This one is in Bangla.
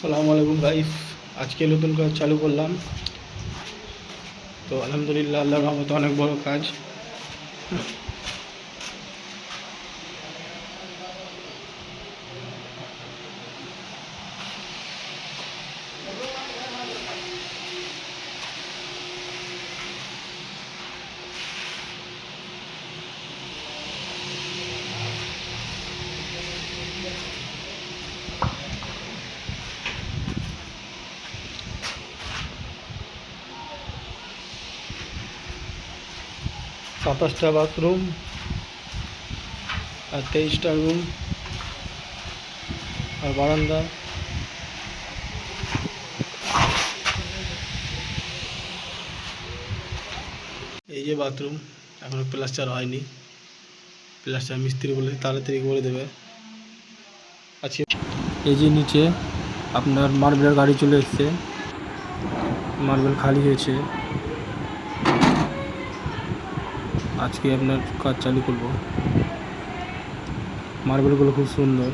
সালাম আলাইকুম গাইস। আজকে নতুন কাজ চালু করলাম। তো আলহামদুলিল্লাহ, আল্লাহর রহমতে অনেক বড় কাজ। সাতাশটা বাথরুম আর তেইশটা রুম আর বারান্দা। এই যে বাথরুম, এখনও প্লাস্টার হয়নি। প্লাস্টার মিস্ত্রি বলে তাড়াতাড়ি করে দেবে। আজকে এই যে নিচে আপনার মার্বেলের গাড়ি চলে এসছে। মার্বেল খালি হয়েছে। আজকে আপনার কাজ চালু করব। মার্বেলগুলো খুব সুন্দর।